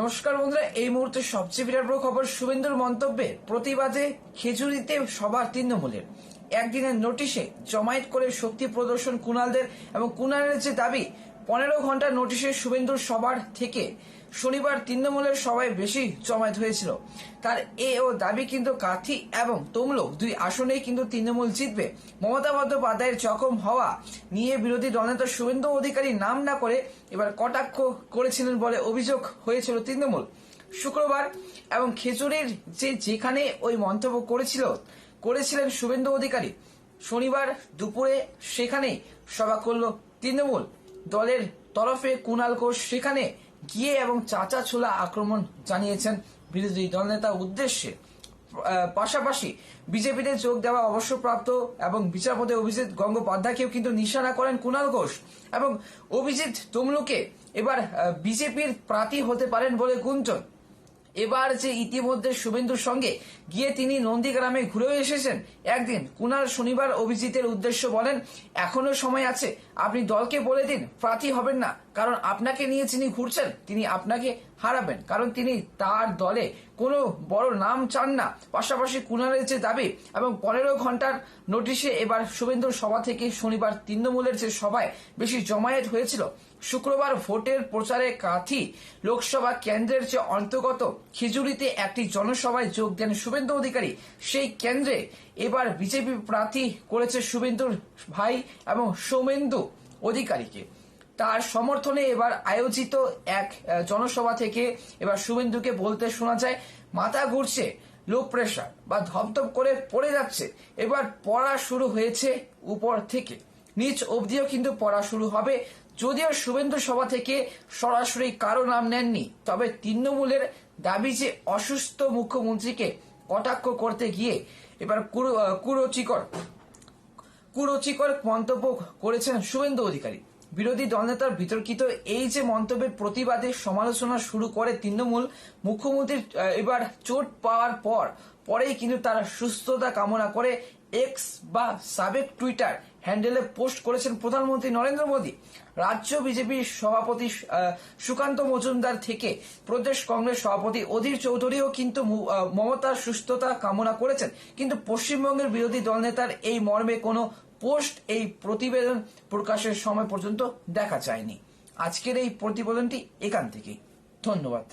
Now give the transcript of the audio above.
নমস্কার বন্ধুরা, এই মুহূর্তে সবচেয়ে বিরাট বড় খবর শুভেন্দুর মন্তব্যে, প্রতিবাদে খেজুরিতে সবার তৃণমূলের একদিনের নোটিশে জমায়েত করে শক্তি প্রদর্শন কুনালদের এবং কুনালের যে দাবি পনেরো ঘণ্টা নোটিশে শুভেন্দুর সবার থেকে শনিবার তৃণমূলের সবাই বেশি জমায়েত হয়েছিল। তার এ ও দাবি কিন্তু কাথি এবং তমলুক দুই আসনেই কিন্তু তৃণমূল জিতবে। মমতা বন্দ্যোপাধ্যায়ের জখম হওয়া নিয়ে বিরোধী দলনেতা শুভেন্দু অধিকারী নাম না করে এবার কটাক্ষ করেছিলেন বলে অভিযোগ হয়েছিল তৃণমূল। শুক্রবার এবং খেজুরির যে যেখানে ওই মন্তব্য করেছিল, করেছিলেন শুভেন্দু অধিকারী। শনিবার দুপুরে সেখানে সভা করল তৃণমূল। দলের তরফে কুনাল ঘোষ সেখানে গিয়ে এবং চাচা ছোলা আক্রমণ জানিয়েছেন বিরোধী দলনেতা উদ্দেশ্যে। পাশাপাশি বিজেপিতে যোগ দেওয়া অবসরপ্রাপ্ত এবং বিচারপতি অভিজিৎ গঙ্গোপাধ্যায়কেও কিন্তু নিশানা করেন কুণাল ঘোষ এবং অভিজিৎ তমলুকে এবার বিজেপির প্রার্থী হতে পারেন বলে গুঞ্জন। এবার যে ইতিমধ্যে শুভেন্দুর সঙ্গে গিয়ে তিনি নন্দীগ্রামে ঘুরেও এসেছেন, একদিন কুনাল শনিবার অভিজিতের উদ্দেশ্য বলেন, এখনও সময় আছে, আপনি দলকে বলে দিন, প্রার্থী হবেন না, কারণ আপনাকে নিয়ে যিনি ঘুরছেন, তিনি আপনাকে হারাবেন, কারণ তিনি তার দলে কোনো বড় নাম চান না। পাশাপাশি কুনালের যে দাবি এবং পনেরো ঘণ্টার নোটিশে এবার শুভেন্দুর সভা থেকে শনিবার তৃণমূলের যে সভায় বেশি জমায়েত হয়েছিল শুক্রবার ভোটের প্রচারে কাথি লোকসভা কেন্দ্রের যে অন্তর্গত খিজুরিতে একটি জনসভায় যোগ দেন শুভেন্দু অধিকারী। সেই কেন্দ্রে এবার বিজেপি প্রার্থী করেছে শুভেন্দুর ভাই এবং সৌমেন্দু অধিকারীকে। তার সমর্থনে এবার আয়োজিত এক জনসভা থেকে এবার শুভেন্দুকে বলতে শোনা যায়, মাথা ঘুরছে লো প্রেশার বা ধপধপ করে পড়ে যাচ্ছে। এবার পড়া শুরু হয়েছে উপর থেকে। নিচ অবধিও কিন্তু পড়া শুরু হবে। যদিও শুভেন্দু সভা থেকে সরাসরি কারও নাম নেননি, তবে তৃণমূলের দাবি যে অসুস্থ মুখ্যমন্ত্রীকে কটাক্ষ করতে গিয়ে এবার কুরুচিকর কুরুচিকর মন্তব্য করেছেন শুভেন্দু অধিকারী। বিরোধী দলনেতার বিতর্কিত এই যে মন্তব্যের প্রতিবাদে সমালোচনা শুরু করে তৃণমূল মুখ্যমন্ত্রীর এবার চোট পাওয়ার পর, পরেই কিন্তু তারা সুস্থতা কামনা করে এক্স বা সাবেক টুইটার হ্যান্ডেলে পোস্ট করেছেন প্রধানমন্ত্রী নরেন্দ্র মোদী। রাজ্য বিজেপির সভাপতি সুকান্ত মজুমদার থেকে প্রদেশ কংগ্রেস সভাপতি অধীর চৌধুরীও কিন্তু মমতার সুস্থতা কামনা করেছেন। কিন্তু পশ্চিমবঙ্গের বিরোধী দলনেতার এই মর্মে কোনো পোস্ট, এই প্রতিবেদন প্রকাশের সময় পর্যন্ত দেখা যায়নি। আজকের এই প্রতিবেদনটি এখান থেকেই। ধন্যবাদ।